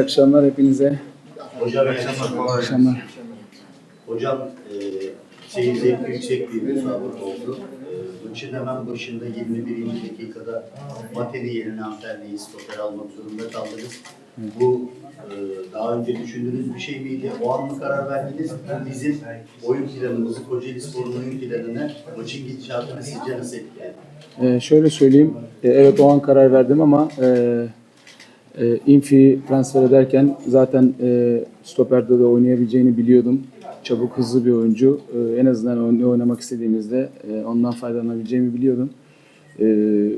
akşamlar hepinize. Hocam iyi akşamlar. Akşamlar. Hocam e, seyir zevki yüksek bir müsabaka oldu. E, maçın hemen başında 21. dakikada Mateni yerine Antalya stoper almak zorunda kaldınız. Bu e, daha önce düşündüğünüz bir şey miydi? O an mı karar verdiniz? Bu bizim oyun planımızı, Kocaeli Spor'un oyun planını, maçın gidişatını sizce nasıl etkiledi? Ee, şöyle söyleyeyim. Ee, evet o an karar verdim ama e, e, Infi transfer ederken zaten e, stoperde de oynayabileceğini biliyordum. Çabuk, hızlı bir oyuncu. Ee, en azından oyn- oynamak istediğimizde e, ondan faydalanabileceğimi biliyordum. Ee,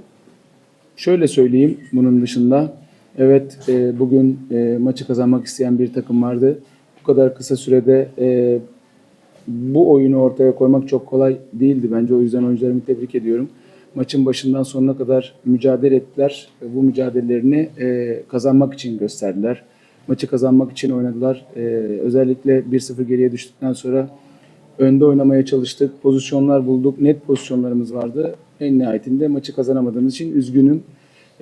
şöyle söyleyeyim bunun dışında. Evet e, bugün e, maçı kazanmak isteyen bir takım vardı. Bu kadar kısa sürede e, bu oyunu ortaya koymak çok kolay değildi bence. O yüzden oyuncularımı tebrik ediyorum. Maçın başından sonuna kadar mücadele ettiler. ve Bu mücadelelerini e, kazanmak için gösterdiler. Maçı kazanmak için oynadılar. E, özellikle 1-0 geriye düştükten sonra önde oynamaya çalıştık. Pozisyonlar bulduk. Net pozisyonlarımız vardı. En nihayetinde maçı kazanamadığımız için üzgünüm.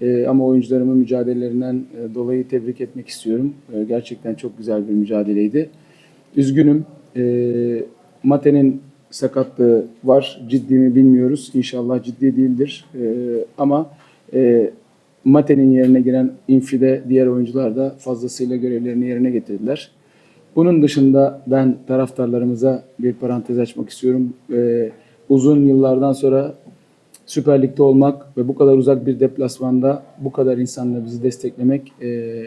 E, ama oyuncularımın mücadelelerinden e, dolayı tebrik etmek istiyorum. E, gerçekten çok güzel bir mücadeleydi. Üzgünüm. E, Mate'nin sakatlığı var. Ciddi mi bilmiyoruz. İnşallah ciddi değildir. E, ama e, Mate'nin yerine giren Infi'de diğer oyuncular da fazlasıyla görevlerini yerine getirdiler. Bunun dışında ben taraftarlarımıza bir parantez açmak istiyorum. E, uzun yıllardan sonra Süper Lig'de olmak ve bu kadar uzak bir deplasmanda bu kadar insanla bizi desteklemek e,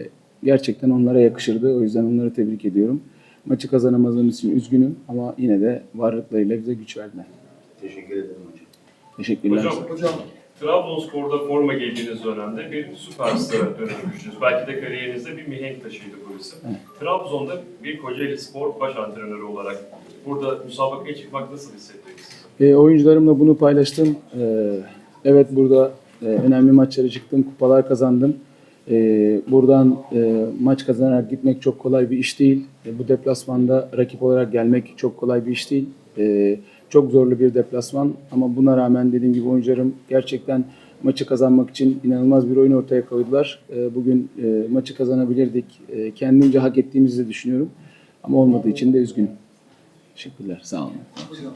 gerçekten onlara yakışırdı. O yüzden onları tebrik ediyorum. Maçı kazanamadığımız için üzgünüm ama yine de varlıklarıyla bize güç verdiler. Teşekkür ederim hocam. Teşekkürler. Hocam, hocam Trabzonspor'da forma giydiğiniz dönemde bir süperstara dönüşmüşsünüz. Belki de kariyerinizde bir mihenk taşıydı bu isim. Trabzon'da bir Kocaeli Spor baş antrenörü olarak burada müsabakaya çıkmak nasıl hissettiniz? E, oyuncularımla bunu paylaştım. E, evet burada e, önemli maçlara çıktım, kupalar kazandım. E, buradan e, maç kazanarak gitmek çok kolay bir iş değil. E, bu deplasmanda rakip olarak gelmek çok kolay bir iş değil. E, çok zorlu bir deplasman ama buna rağmen dediğim gibi oyuncularım gerçekten maçı kazanmak için inanılmaz bir oyun ortaya koydular. E, bugün e, maçı kazanabilirdik. E, kendimce hak ettiğimizi de düşünüyorum. Ama olmadığı için de üzgünüm. Teşekkürler. Sağ olun.